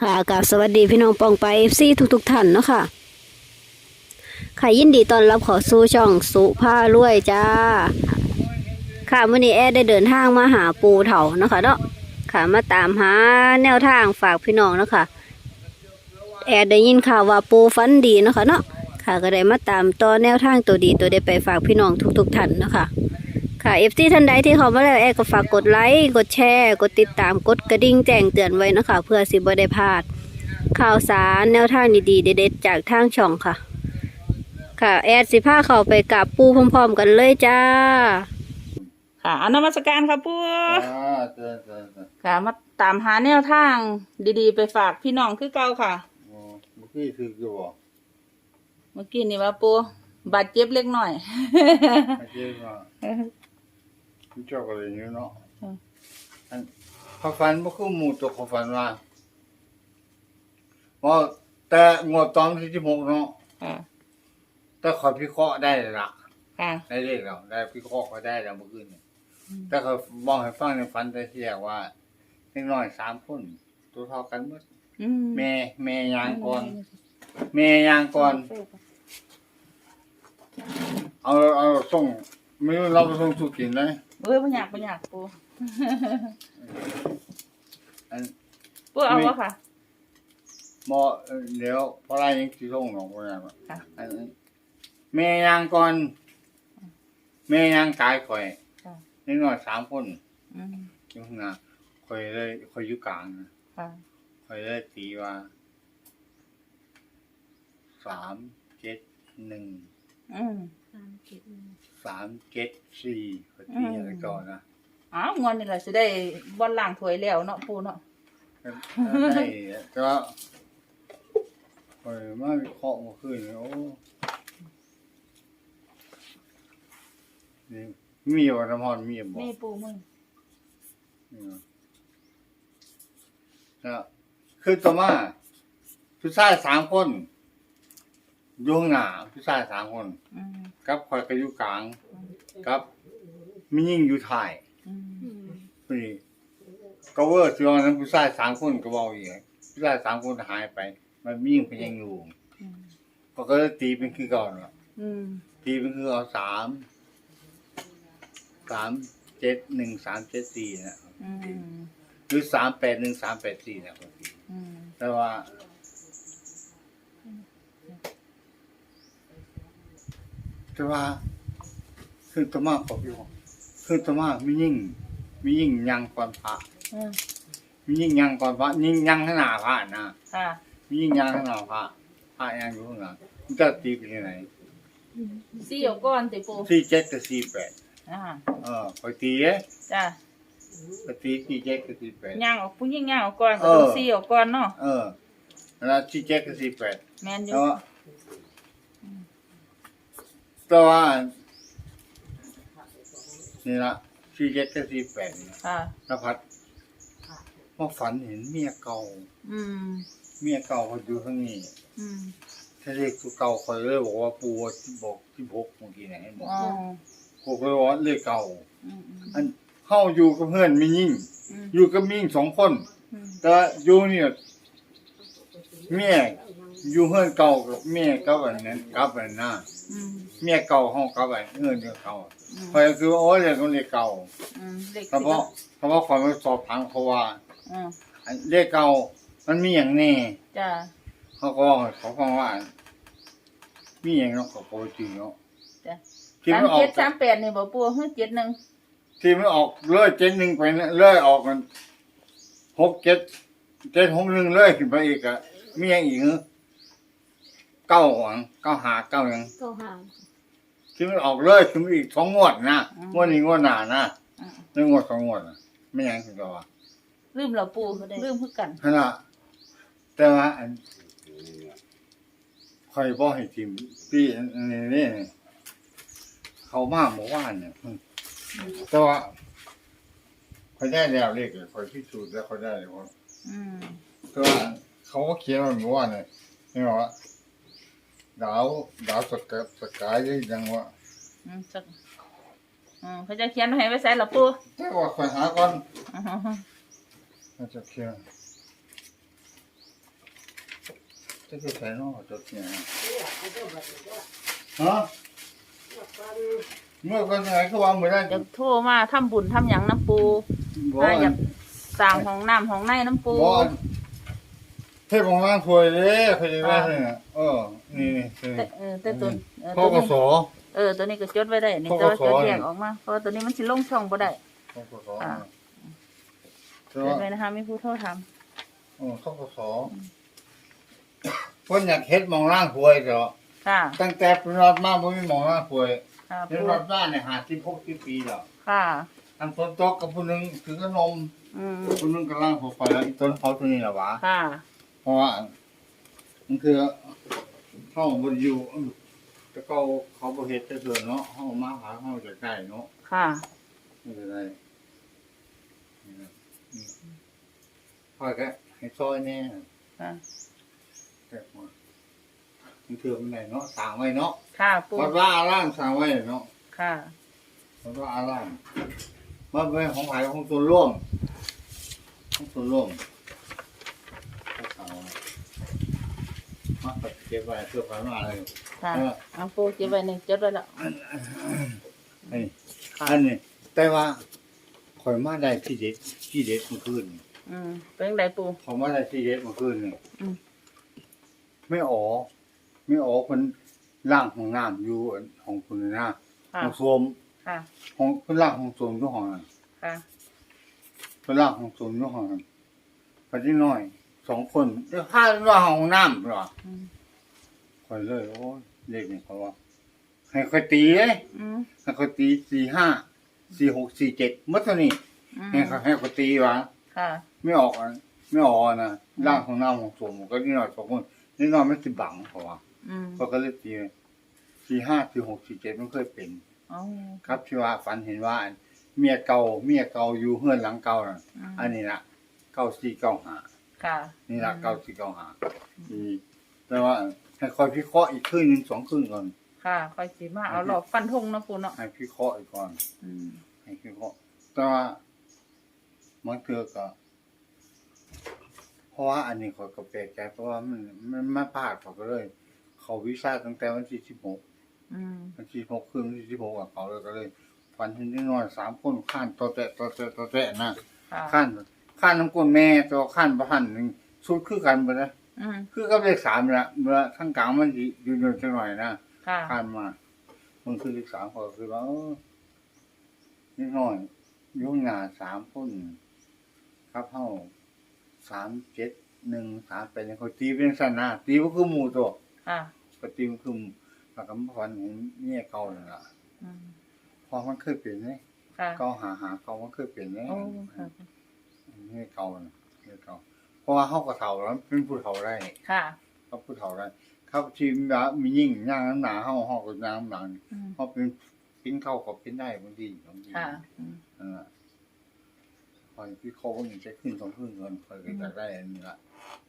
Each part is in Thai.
ค่ะกราบสวัสดีพี่น้องปองไปเอฟซีทุกๆท่านเนาะค่ะค่ะยินดีต้อนรับขอสู่ช่องสุภารวยจ้า ค่ะมื่อนี้แอดได้เดินทางมาหาปูเถาเนาะค่ะเนาะค่ะมาตามหาแนวทางฝากพี่น้องเนาะค่ะแอดได้ยินข่าวว่าปูฟันดีเนาะค่ะเนาะค่ะก็ได้มาตามต่อแนวทางตัวดีตัวได้ไปฝากพี่น้องทุกๆท่านเนาะค่ะ ค่ะเอฟซีท่านใดที่เข้ามาแล้วแอดก็ฝากกดไลค์กดแชร์ กดติดตามกดกระดิ่งแจ้งเตือนไว้เนาะคะ เพื่อสิบ่ได้พลาด ข่าวสารแนวทางดีๆเด็ดๆจากทางช่องค่ะ ค่ะ แอดสิพาเข้าไปกับปูพร้อมๆกันเลยจ้า ค่ะอนมัสการค่ะปู่อ่าเจอเจอเจอค่ะ มาตามหาแนวทางดีๆ ไปฝากพี่น้องคือเก่าค่ะ โอ้เมื่อกี้คืออยู่บ่เมื่อกี้นี่ว่าปู่บาดเจ็บเล็กน้อย ไม่ใช่ว่า พี่เจ้าก็เลยอยู่เนาะอืมอันเขาฝันบ่คือหมู่ตัวเขาฝันว่าเพราะแต่งวดตอนที่16เนาะค่ะ แต่ขอยพิเคราะห์ได้แล้วล่ะค่ะ ได้เลขแล้วได้พิเคราะห์ก็ได้แล้วเมื่อคืนนี่แต่เขาบอกให้ฟังในฝันแต่ที่แรกว่าเล็กน้อยสามคนตัวเท่ากันหมดอืมแม่แม่ยางก่อน แม่ยางก่อน เอาเอาส่งไม่รู้เราไปส่งสุกินเลย เอ้ยบ่อยากบ่อยากปู่อันปู่เอาวะค่ะ หมอเอ่อเดี๋ยวเพราะอะไรยังสิส่งหนองบ่ได้บ่ค่ะ อันนั้นแม่ยางก่อนแม่ยางกายข่อยค่ะนิดหน่อยสามคนอืมอยู่ข้างหน้าข่อยเลยข่อยอยู่กลางนะ ค่ะข่อยเลยตีว่าสามเจ็ดหนึ่ง อืมสามเจ็ดสี่ข่อยตีอืมอะไรก่อนนะอ้าวงวนนี่แหละสิได้บอลล่างถวยแล้วเนาะปู่เนาะได้ก็เออมาวิเคราะห์เมาขึ้นโอ้นี่มีว่าน้ำพรมีบ่นี่ปู่มึงนะคือต่อมาผู้ชายสามคน อยุ่ข้างหน้าผู้ชายสามคนอืมกับคอยกระยุกลางกับมียิ่งอยู่ถ่ายอืมนี่ก็เวอร์ที่ว่านั้นผู้ชายสามคนก็บอกอีกผู้ชายสามคนหายไป มันมียิ่งเพียงอยู่อืมก็ก็เลยตีเป็นคือก่อนว่ะอืมตีเป็นคือเอาสามสามเจ็ดหนึ่งสามเจ็ดสี่นะอืมหรือสามแปดหนึ่งสามแปดสี่นะบางทีอืมแต่ว่า แต่ว่าคือตมาขอพี่บอกคือตมามียิ่งมียิ่งยังก่อนพระอืมมียิ่งยังก่อนพระยิ่งยังขางหนาพระนะค่ะมียิ่งยังขางหนาพระพระยังอยู่ข้างหลังมันจะตีเป็นยังไงสี่เอาก้อนติปู่สี่เจ็ดกับสี่แปดอ่าเออคอยตีเอ๊ะจ้ะไปตีสี่เจ็ดกับสี่แปด ย่างออกผู้หญิงย่างออกก่อนก็เออต้องสี่ออกก่อนเนาะเออแล้วสี่เจ็ดกับสี่แปด แมนอแต่ยู่ว่า แต่ว่า นี่ละสี่เจ็ดกับสี่แปดนี่ค่ะ นภัสว่าฝันเห็นเมียเก่า อืม เมียเก่าเขาอยู่ข้างนี้อืม ถ้าเรียกตัวเก่าเขาเลยบอกว่าปูที่บอกที่พกเมื่อกี้ไหนบอกอ๋อ ผมก็เลยว่าเลขเก่าอืมอืมอันเข้าอยู่กับเพื่อนมียิ่ง อืมอยู่กับมียิ่งสองคน อืมแต่อยู่เนี่ยเมีย อยู่เพื่อนเก่ากับเมียกับอันนั้นกับอันนั้นนะอืมเมียเก่าห้องกับอันเพื่อนเก่าอืมคอยคือว่าโอ้ยเรื่องของเลขเก่าอืมเด็กเพราะว่าเพราะว่าคอยมาสอบถามเขาว่าอืมอันเลขเก่ามันมีอย่างแน่จ้ะเขาก็บอกให้เขาฟังว่า มีอย่างเนาะเขาโปรตีเนาะจ้ะที่สามมันออกเจ็ดสามแปดนี่บ่ปูเฮ้ยเจ็ดหนึ่งที่มันออกเลื่อยเจ็ดหนึ่งไปเนี่ยเลื่อยออกมันหกเจ็ดเจ็ดหกหนึ่งเลื่อยขึ้นไปอีกอะมีอย่างอีกเหรอ เก้าหวังเก้าหาเก้าหยังก็หาที่มันออกเลื่อยขึ้นไปอีกสองงวดนะงวดนี้งวดหนานะอืมไม่งวดสองงวดนะไม่หยังคือตัวลืมแล้วปูลืมคือกันขณะแต่ว่าอันคอยบอกให้ทีมพี่อันนี้นี่เขามาเมื่อวานเนี่ยอืมแต่ว่าคอยได้แล้วเลขเลยคอยพิสูจน์แล้วคอยได้เลยว่า อืมแต่ว่าเขาก็เขียนมาเมื่อวานเนี่ยนี่บอกว่า ดาวดาวสกายสกายยังว่าอืมสักอืมเขาจะเขียนให้ไว้ใส่ละปูแต่ว่าคอยหาก่อนอือฮึน่าจะเขียนจะคือใส่นอกตัวเนี่ยฮะเมื่อกันไหนก็วางไม่ได้จะโทรมาทำบุญทำหยังน้ำปูบ่ถ้าอยากสร้างห้องน้ำห้องในน้ำปูบ่ เทพของร่างถวยเด้เคยได้เนี่ยเออ นี่นี่คือแต่เออแต่ตัวเออพ่ตัอวกนี้ส เออตัวนี้ก็จดไว้ได้นี่พกแต่ว่าสจดแยนี่กออกมาเพราะว่าตัวนี้มันสิลงช่องบ่ได้พ่อกสอ่าแต่จดว่าไว้นะคะมีผู้โทรถามโอ้พ่อกสเพิ่นอยากเฮ็ดมองร่างถวยเด้อค่ะตั้งแต่เป็นรอดมาบ่มีมองร่างถวยค่ะเป็นปูรอดบ้านเนี่ย50 60ปีแล้วค่ะทำต้นตกกับผู้หนึงถือขนมอืมผู้หนึงกำลังหัวไฟแล้วอีต้นเขาตัวนี้ล่ะหวะค่ะ เพราะว่ามันคือเข้าบนอยู่แต่ก็เขาบริเหตุเถื่อนเนาะเข้ามาหาเข้าจะใกล้เนาะค่ะ ไม่เป็นไรนี่นะนี่พ่อแกให้ซอยแน่ค่ะแค่ว่ามันคือมันไหนเนาะสร้างไว้เนาะค่ะปูวัดว่าอารามสร้างไว้เนาะค่ะวัดว่าอารามว่าเป็นของใครของส่วนร่วมของส่วนร่วมก็สร้างไว้มา เก็บไว้เพื่อความว่าอะไรค่ะเออเอาปูเก็บไว้นี่จดไว้แล้วอันอันนี้ค่ะอันนี้ แต่ว่าคอยมาได้ที่เด็ดที่เด็ดเมื่อคืนนี่อืมเป็นจังไดปูเขามาได้ที่เด็ดเมื่อคืนนี่อืมไม่อ๋อไม่อ๋อคนล่างของน้ำอยู่ของคุณนะค่ะของโสมค่ะของคนล่างของโสมอยู่ห้องนั้นค่ะคนล่างของโสมอยู่ห้องนั้นพอดีน้อยสองคนเดี๋ยวข้าว่าห้องน้ำเหรออืม คอยเลยโอ้ยเลขนี่เขาว่า ให้คอยตีเลยอืมให้คอยตีสี่ห้าสี่หกสี่เจ็ดมัดเท่านี้อืมให้เขาให้เขาตีวะค่ะไม่ออกอะไม่ออกอะนะร่างของน้ำของสมก็นี่หน่อยสองคนนี่หน่อยไม่ติดบังเขาว่าอืมเขาก็เลยตีสี่ห้าสี่หกสี่เจ็ดมันเคยเป็นอ๋อครับที่ว่าฝันเห็นว่าเมียเก่าเมียเก่าอยู่เฮือนหลังเก่าน่ะอืมอันนี้ละเก้าสี่เก้าห้าค่ะนี่ละเก้าสี่เก้าห้าอีแต่ว่า ให้คอยพิเคราะห์อีกครึ่งหนึ่งสองครึ่งก่อน ค่ะค่อยสิมาเอาหลอกฟันธงเนาะปูเนาะให้พิเคราะห์อีกก่อนอืมให้พิเคราะห์แต่ว่ามันเกิดก็เพราะว่าอันนี้เขาก็แปลกใจเพราะว่ามันมันมาพลาดเขาก็เลย เขาวิชาตั้งแต่วันที่สิบหกอืมวันที่หกคืนวันที่สิบหกกับเขาเลยก็เลยฟันที่นอนสามคนข้านตัวแตะตัวแตะตัวแตะนะค่ะ ข้านข้านน้ำก้นแม่ตัวข้านประหันหนึ่งสุดคือกันไปเลย อืมคือกับเลขสามละเมื่อข้างกลางมันสิอยู่อยู่จังหน่อยนะค่ะข้านมามันคือเลขสามก็คือว่าเออนิดหน่อยอยุ่งหนาสามคนครับเท่าสามเจ็ดหนึ่งสามเป็นเขาตีเป็นสันนะตีก็คือหมูตัวค่ะปฏิมคือหมู่แล้วก็มาฟันเห็นเนี่ยเก่าเลยล่ะอืมพอมันเคยเปลี่ยนไหมค่ะเก่าหาหาเก่ามันเคยเปลี่ยนไหมโอ้ค่ะ เนี่ยเก่าน่ะเนี่ยเก่า เพราะว่าเขาก็เฒ่าแล้วเป็นผู้เฒ่าได้ค่ะ เขาผู้เฒ่าได้ครับทีมแบบมียิ่งย่างน้ำหนาเขาเขาก็ย่างน้ำหนาอืมเขาเป็นปิ้นเข้าก็ปิ้นได้บางทีบางทีค่ะอืมนั่นแหละคอยพี่เขาก็มีจะขึ้นสองขึ้นเงินคอยก็จะได้อันนี้ละ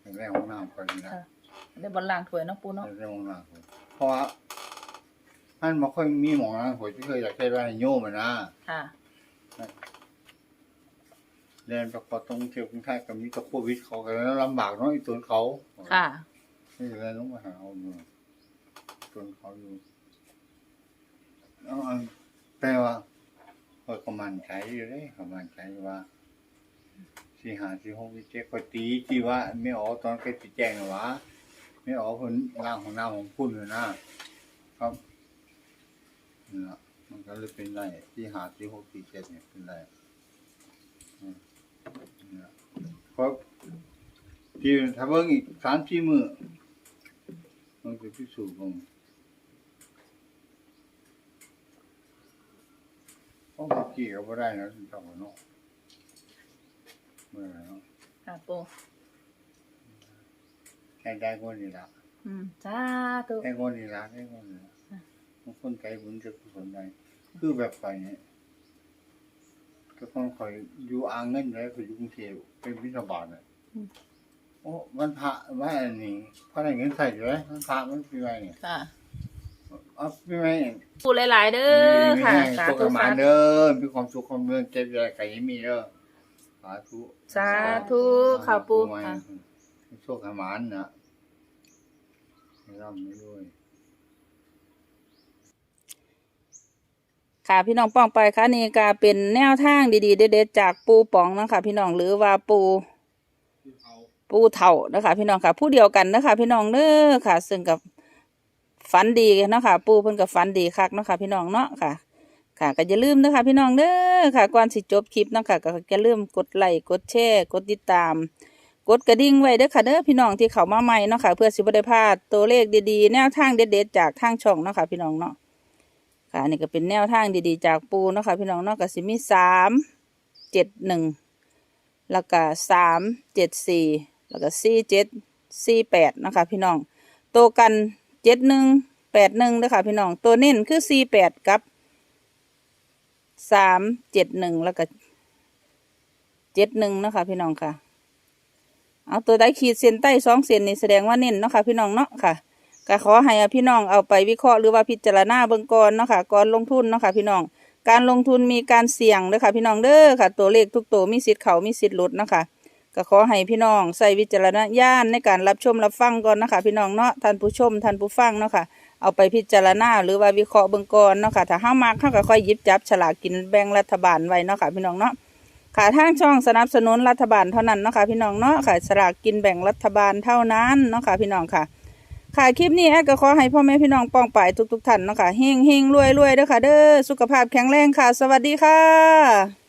อยากได้ห้องน้ำคอยนี่ละ ค่ะได้บอลล่างถวยเนาะปูเนาะอยากได้ห้องน้ำคอยเพราะว่ามันไม่ค่อยมีหมองน้ำคอยที่เคยอยากได้ได้โยมอะนะค่ะ เรียนประกอบตรงเที่ยวกรุงเทพกับมีตะโควิดเขาก็ลำบากเนาะอีตัวเขาค่ะ นี่เลยต้องมาหาเอาอยู่ตัวเขาอยู่เอาอันแต่ว่าเขาก็มั่นใจอยู่เลยเขามั่นใจว่าสี่หาสี่หกสี่เจ็ดก็ตีที่ว่าไม่ออกตอนเคยติดแจ้งนะวะไม่ออกคนร่างของหน้าของคุณเลยนะครับนี่ล่ะมันก็เลยเป็นไรที่หาที่หกสี่เจ็ดเนี่ยเป็นไร ครับที่ถ้าเบิ่งอีกสามสี่มือมันจะพิสูจน์ผมเพราะเมื่อกี้ก็บ่ได้นะถึงจับเนาะเมื่อไหร่เนาะค่ะปูแค่ได้คนนี่ละอืมสาธุแค่คนนี่ละแค่คนนี่ละบางคนใจบุญจะกุศลใดคือแบบไปเนี่ย ก็ต้องคอยอยู่อ่างเงินไว้คอยอยู่กรุงเทพเป็นพิธบาลเนี่ยโอ้วันพระว่าอันนี้เพราะอะไรเงินใส่อยู่เลยวันพระมันปีใหม่เนี่ยค่ะเอ๋อปีใหม่เนี่ยปูหลาย ๆ เด้อค่ะมีสาให้สุขธุมาสาธุ เด้อมีความสุขความเมืองเจ็บอะไรใครมีเด้อสาธุสาธุค่ะปูใหม่ค่ะโชคขมานนะให้ร่ำให้รวย ค่ะพี่น้องป้องไปค่ะนี่ก็เป็นแนวทางดีๆเด็ดๆจากปูป๋องนะคะพี่น้องหรือว่าปูปูเถ่านะคะพี่น้องค่ะ ผู้เดียวกันนะคะพี่น้องเด้อค่ะ ซึ่งกับฝันดีเนาะคะปูเพิ่นกับฝันดีคักเนาะค่ะพี่น้องเนาะค่ะ ค่ะก็อย่าลืมนะคะพี่น้องเด้อค่ะก่อนสิจบคลิปเนาะค่ะก็อย่าลืมกดไลค์กดแชร์กดติดตาม กดกระดิ่งไว้เด้อค่ะเด้อพี่น้องที่เข้ามาใหม่เนาะค่ะเพื่อสิบ่ได้พลาดตัวเลขดีๆ แนวทางเด็ดๆจากทางช่องเนาะค่ะพี่น้องเนาะ ค่ะนี่ก็เป็นแนวทางดีๆ จากปูเนาะค่ะพี่น้องเนาะก็สิมีสามเจ็ดหนึ่งแล้วก็สามเจ็ดสี่แล้วก็สี่เจ็ดสี่แปดนาะคะพี่น้องตัวกันเจ็ดหนึ่งแปดหนึ่งเด้อค่ะพี่น้องตัวเน้นคือสี่แปดกับสามเจ็ดหนึ่งแล้วก็เจ็ดหนึ่งนาะคะพี่น้องค่ะ เอาตัวได้ขีดเส้นใต้สองเส้นนี่แสดงว่าเน้นเนาะค่ะพี่น้องเนาะค่ะ ก็ขอให้พี่น้องเอาไปวิเคราะห์หรือว่าพิจารณาเบื้องก่อนเนาะค่ะก่อนลงทุนเนาะค่ะพี่น้อง การลงทุนมีการเสี่ยงเด้อค่ะพี่น้องเด้อค่ะ ตัวเลขทุกตัวมีสิทธิ์เขามีสิทธิ์หลุดเนาะค่ะก็ขอให้พี่น้องใส่วิจารณญาณในการรับชมรับฟังก่อนนะคะพี่น้องเนาะท่านผู้ชมท่านผู้ฟังเนาะค่ะเอาไปพิจารณาหรือว่าวิเคราะห์เบื้องก่อนเนาะค่ะถ้าห้ามักเขาก็ค่อยยิบจับฉลากกินแบ่งรัฐบาลไว้เนาะค่ะพี่น้องเนาะค่ะทางช่องสนับสนุนรัฐบาลเท่านั้นเนาะค่ะพี่น้องเนาะค่ะสลากกินแบ่งรัฐบาลเท่านั้นเนาะค่ะพี่น้องค่ะ ค่ะคลิปนี้แอดก็ขอให้พ่อแม่พี่น้องป้องป่ายทุกๆท่านเนาะค่ะเฮงเฮงรวยรวยเด้อค่ะเด้อสุขภาพแข็งแรงค่ะ สวัสดีค่ะ